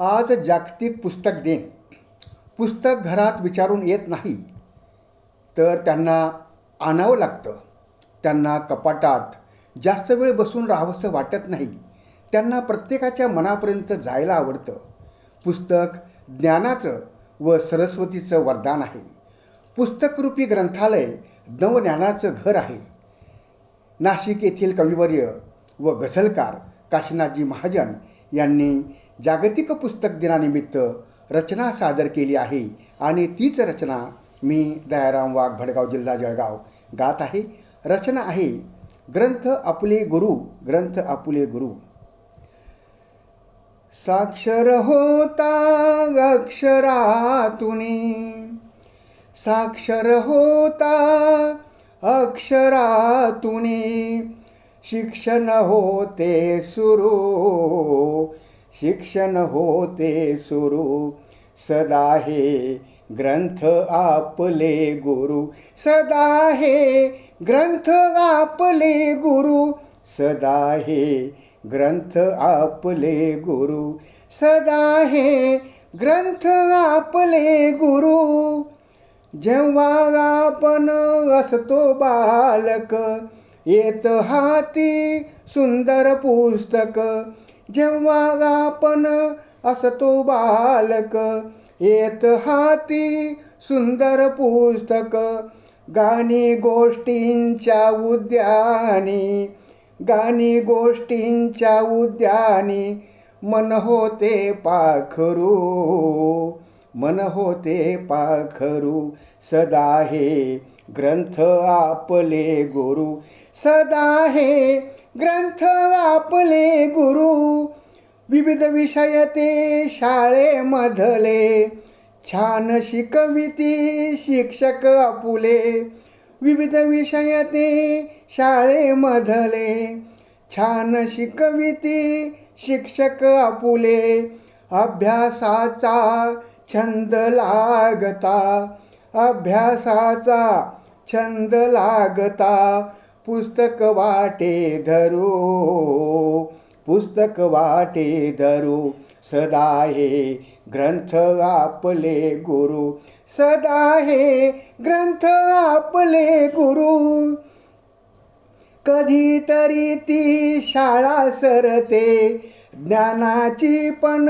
आज जागतिक पुस्तक दिन. पुस्तक घरात विचारून येत नाही तर त्यांना आणावं लागतं. त्यांना कपाटात जास्त वेळ बसून राहावंसं वाटत नाही. त्यांना प्रत्येकाच्या मनापर्यंत जायला आवडतं. पुस्तक ज्ञानाचं व सरस्वतीचं वरदान आहे. पुस्तकरूपी ग्रंथालय नवज्ञानाचं घर आहे. नाशिक येथील कविवर्य व गझलकार काशीनाथजी महाजन यांनी जागतिक पुस्तक दिनानिमित्त रचना सादर केली आहे आणि तीच रचना मी दयाराम वाघ भडगाव जिल्हा जळगाव गात आहे. रचना आहे ग्रंथ आपले गुरु ग्रंथ आपले गुरु. साक्षर होता अक्षरातुनी. साक्षर होता अक्षरातुनी. शिक्षण होते सुरू. शिक्षण होते सुरू. सदा हे ग्रंथ आपले गुरु. सदा हे ग्रंथ आपले गुरु. सदा हे ग्रंथ आपले गुरु. सदा हे ग्रंथ आपले गुरु. जेव्हा आपण असतो बालक येत हाती सुंदर पुस्तक. जेव्हा आपण असतो बालक येत हाती सुंदर पुस्तक गाणी गोष्टींच्या उद्यानी गाणी गोष्टींच्या उद्यानी मन होते पाखरू मन होते पाखरू सदा हे ग्रंथ आपले गुरु सदा हे ग्रंथ आपले गुरु. विविध विषय ते शाळेमधले छान शिकविती शिक्षक आपुले. विविध विषय ते शाळेमधले छान शिकविती शिक्षक आपुले. अभ्यासाचा छंद लागता. अभ्यासाचा छंद लागता. पुस्तक वाटे धरू पुस्तक वाटे धरू. सदा हे ग्रंथ आपले गुरु सदा हे ग्रंथ आपले गुरु. कधीतरी ती शाळा सरते ज्ञानाची पण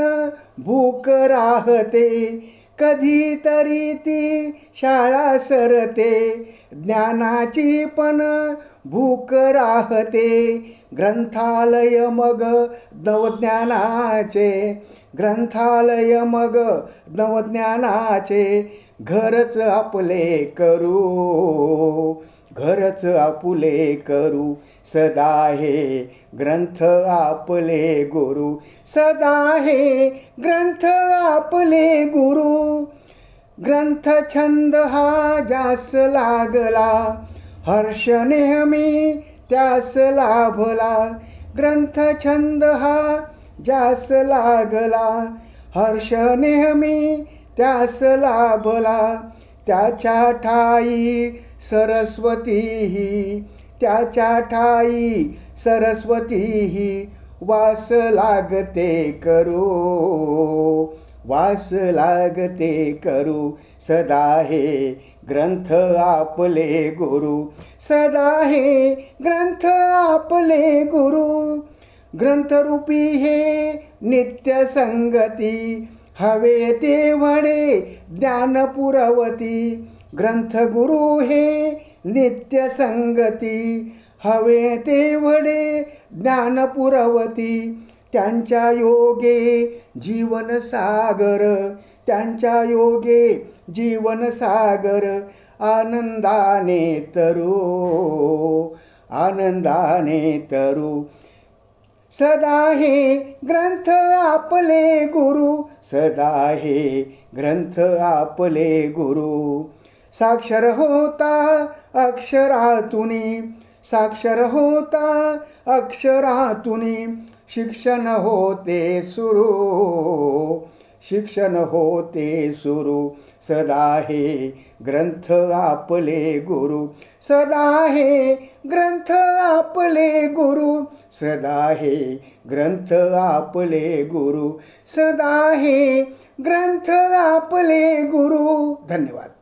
भूक राहते. कधीतरी ती शाळा सरते ज्ञानाची पण भूक राहते. ग्रंथालय मग नवज्ञानाचे. ग्रंथालय मग नवज्ञानाचे. घरच आपले करू. घरच आपुले करू. सदा हे ग्रंथ आपले गुरु. सदा हे ग्रंथ आपले गुरु. ग्रंथ छंद हा जास लागला. हर्ष नेहमी त्यास लाभला. ग्रंथ छंद हा जास लागला. हर्ष नेहमी त्यास लाभला. त्याच्या ठाई सरस्वतीही त्याच्या ठाई सरस्वतीही वास लागते करू. वास लागते करू. सदा हे ग्रंथ आपले गुरु. सदा हे ग्रंथ आपले गुरु. ग्रंथरूपी हे नित्य संगती हवे ते म्हणे ज्ञान पुरवती ग्रंथगुरु हे नित्य संगती हवे ते वडे ज्ञान पुरवती त्यांच्या योगे जीवन सागर त्यांच्या योगे जीवन सागर. आनंदाने तरू आनंदाने तरू. सदा हे ग्रंथ आपले गुरु सदा हे ग्रंथ आपले गुरु. साक्षर होता अक्षरातुनी साक्षर होता अक्षरातुनी. शिक्षण होते सुरू. शिक्षण होते सुरू. सदा हे ग्रंथ आपले गुरु. सदा हे ग्रंथ आपले गुरु. सदा हे ग्रंथ आपले गुरु. सदा हे ग्रंथ आपले गुरु. धन्यवाद.